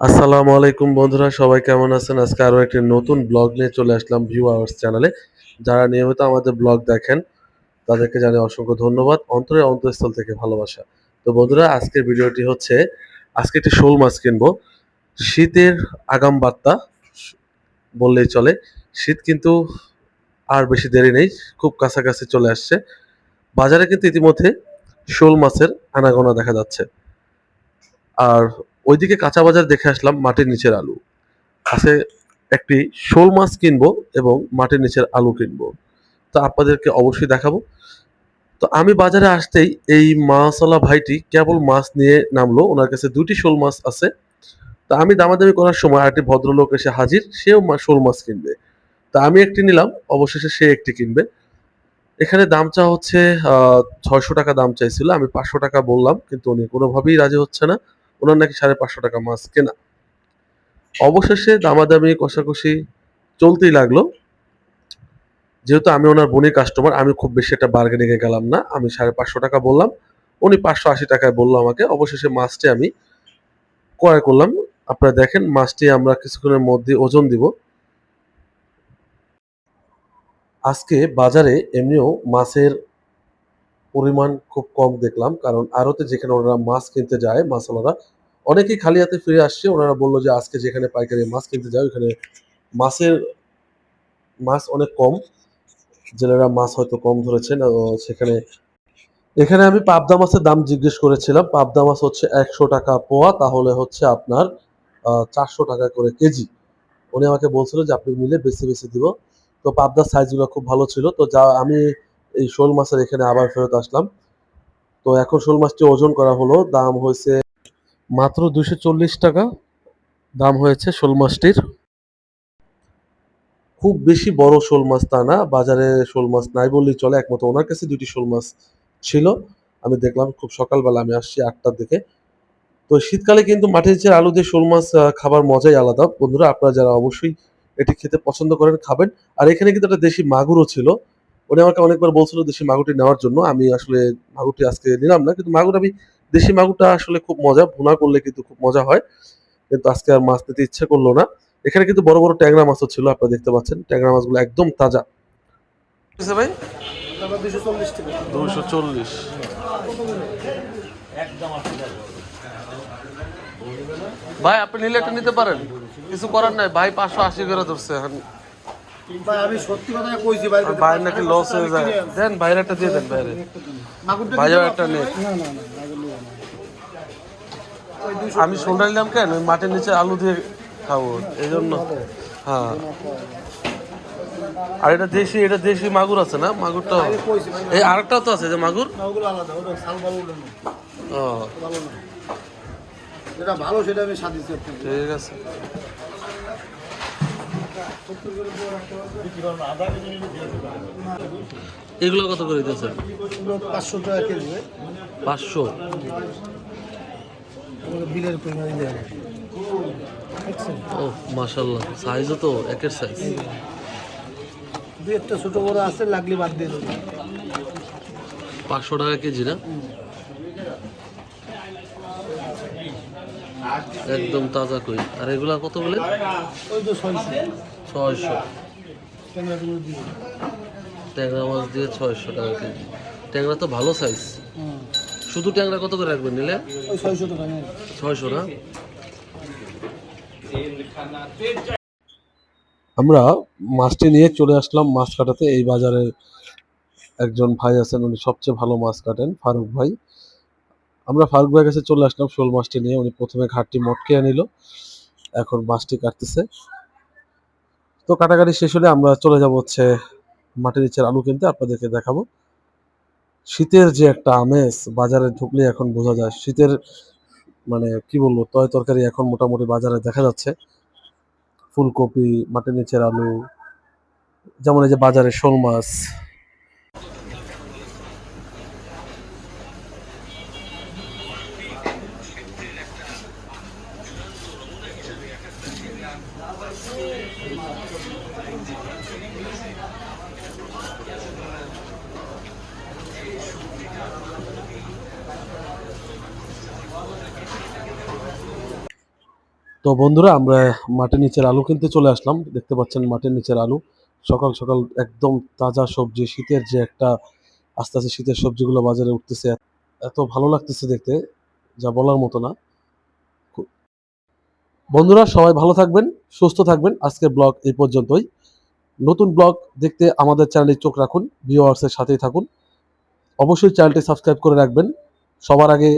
আসসালামু আলাইকুম বন্ধুরা, সবাই কেমন আছেন? আজকে আরও একটি নতুন ব্লগ নিয়ে চলে আসলাম ভিউ আওয়ার্স চ্যানেলে। যারা নিয়মিত আমাদের ব্লগ দেখেন, তাদেরকে জানাই অসংখ্য ধন্যবাদ। অন্তরে অন্তঃস্থল থেকে ভালোবাসা। তো বন্ধুরা, আজকের ভিডিওটি হচ্ছে, আজকে একটি শোল মাছ কিনবো। শীতের আগাম বার্তা বললেই চলে। শীত কিন্তু আর বেশি দেরি নেই, খুব কাছাকাছি চলে আসছে। বাজারে কিন্তু ইতিমধ্যে শোল মাছের আনাগোনা দেখা যাচ্ছে। আর ওইদিকে কাঁচা বাজার দেখে আসলাম মাটির নিচের আলু। আছে একটি শোল মাছ কিনবো এবং মাটির নিচের আলু কিনবো। তো আপনাদেরকে অবশ্যই দেখাবো। তো আমি বাজারে আসতেই এই মাছওয়ালা ভাইটি কেবল মাছ নিয়ে নামলো, ওনার কাছে দুটি শোল মাছ আছে। তা আমি দামাদামি করার সময় আরেকটি ভদ্রলোক এসে হাজির, সেও শোল মাছ কিনবে। তা আমি একটি নিলাম, অবশেষে সে একটি কিনবে। এখানে দাম চা হচ্ছে ছয়শো টাকা দাম চাইছিল, আমি পাঁচশো টাকা বললাম, কিন্তু উনি কোনোভাবেই রাজি হচ্ছে না। ওনার নাকি সাড়ে পাঁচশো টাকা মাছ কেনা। অবশেষে দামাদামি, কষাকষি চলতেই লাগল। যেহেতু আমি ওনার বনি কাস্টমার আমি খুব বেশি একটা বার্গেনিং এ গেলাম না। আমি সাড়ে পাঁচশো টাকা বললাম, উনি পাঁচশো আশি টাকায় বলল আমাকে। অবশেষে মাছটি আমি ক্রয় করলাম। আপনারা দেখেন, মাছটি আমরা কিছুক্ষণের মধ্যে ওজন দিব। আজকে বাজারে এমনিও মাছের পরিমাণ খুব কম দেখলাম, কারণ আড়তে যেখানে ওনারা মাছ কিনতে যায়, মাছওয়ালারা, অনেকেই খালি হাতে ফিরে আসছে, ওনারা বলল যে আজকে যেখানে পাইকারি মাছ কিনতে যায় ওখানে মাছের মাছ অনেক কম, জেলেরা মাছ হয়তো কম ধরেছেন সেখানে, এখানে আমি পাবদা মাছের দাম জিজ্ঞেস করেছিলাম, পাবদা মাছ হচ্ছে একশো টাকা পোয়া, তাহলে হচ্ছে আপনার চারশো টাকা করে কেজি। উনি আমাকে বলছিল যে আপনি মিলে বেশি বেশি দিব, তো পাবদার সাইজগুলো খুব ভালো ছিল, তো যা আমি এই শোল মাছের এখানে আবার ফেরত আসলাম। তো এখন শোল মাছটি ওজন করা হলো, দাম হয়েছে মাত্র দুশো চল্লিশ টাকা। দাম হয়েছে শোল মাছটির। খুব বেশি বড় শোল মাছ তা না, বাজারে শোল মাছ নাই বললেই চলে, একমাত্র ওনার কাছে দুটি শোল মাছ ছিল। আমি দেখলাম, খুব সকালবেলা আমি আসছি আটটার দিকে। তো শীতকালে কিন্তু মাটির নিচের আলু দিয়ে শোল মাছ খাবার মজাই আলাদা। বন্ধুরা, আপনারা যারা অবশ্যই এটি খেতে পছন্দ করেন, খাবেন। আর এখানে কিন্তু একটা দেশি মাগুরও ছিল। উনি আমাকে অনেকবার বলছিল দেশি মাগুরটি নেওয়ার জন্য। আমি আসলে মাগুরটি আজকে নিলাম না কিন্তু মাগুর আমি দেশি মাগুরটা আসলে খুব মজা ভুনা করলে কিন্তু খুব মজা হয়। কিন্তু আজকে আর মাছ নিতে ইচ্ছে করল না। এখানে কিন্তু বড় বড় ট্যাংরা মাছও ছিল আপনারা দেখতে পাচ্ছেন। ট্যাংরা মাছগুলো একদম তাজা। ভাই। দুশো চল্লিশ। ভাই আপনি নিলে একটা নিতে পারেন। কিছু করার নাই। ভাই পাঁচশো আশি করে ধরছে এখন। ভাই আমি সত্যি কইছি ভাই নাকি লস হয়ে যায়। দেন একটা দিয়ে দেন ভাইও একটা না আমি সোনা নিলাম কেন? ওই মাটির নিচে আলু দিয়ে খাব এই জন্য। হ্যাঁ। আর এটা দেশি এটা দেশি মাগুর আছে না? মাগুরটা কইছি ভাই এই আরেকটাও তো আছে যে মাগুর? ও। ঠিক আছে। এগুলো কত করে এগুলো পাঁচশো টাকা কেজি পাঁচশো। বিলের পরিমাণ ও মাশাল্লাহ সাইজও তো একের সাইজ। দু একটা ছোট বড় আছে লাগলে বাদ দিয়ে দেবো। পাঁচশো টাকা কেজি না? একদম তাজা কই। আর এগুলা কত বলে? ছয়শো। ট্যাংরা মাছ দিয়ে ছয়শো টাকা কেজি। ট্যাংরা তো ভালো সাইজ শুধু ট্যাংরা কত করে রাখবেন নিলে? ছয়শো না? আমরা মাছটি নিয়ে চলে আসলাম মাছ কাটাতে। এই বাজারের একজন ভাই আছেন, উনি সবচেয়ে ভালো মাছ কাটেন, ফারুক ভাই। আমরা ফারুক ভাইয়ের কাছে চলে আসলাম শোল মাছটি নিয়ে। উনি প্রথমে ঘাটটি মটকে আনিল। এখন মাছটি কাটতেছে। তো কাটাকাটি শেষ হলে আমরা চলে যাব হচ্ছে মাটির নিচের আলু কিনতে। আপনাদেরকে দেখাবো। শীতের যে একটা আমেজ, বাজারে ঢুকলে এখন বোঝা যায়। শীতের মানে কি বলব তয় তরকারি এখন মোটামুটি বাজারে দেখা যাচ্ছে। ফুলকপি, মাটির নিচের আলু, যেমন এই যে বাজারে শোল মাছ তো বন্ধুরা, আমরা মাটির নিচের আলু কিনতে চলে আসলাম। দেখতে পাচ্ছেন মাটির নিচের আলু। সকাল সকাল একদম তাজা সবজি, শীতের যে একটা আস্তে আস্তে শীতের সবজিগুলো বাজারে উঠতেছে, এত ভালো লাগতেছে দেখতে, যা বলার মতো না। বন্ধুরা, সবাই ভালো থাকবেন, সুস্থ থাকবেন। আজকের ব্লগ এই পর্যন্তই। নতুন ব্লগ দেখতে আমাদের চ্যানেলে চোখ রাখুন ভিওয়ার্সের সাথেই থাকুন। অবশ্যই চ্যানেলটি সাবস্ক্রাইব করে রাখবেন। সবার আগে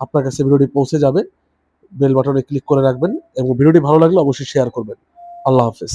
আপনার কাছে ভিডিওটি পৌঁছে যাবে। বেল বাটনে ক্লিক করে রাখবেন এবং ভিডিওটি ভালো লাগলে অবশ্যই শেয়ার করবেন। আল্লাহ হাফেজ।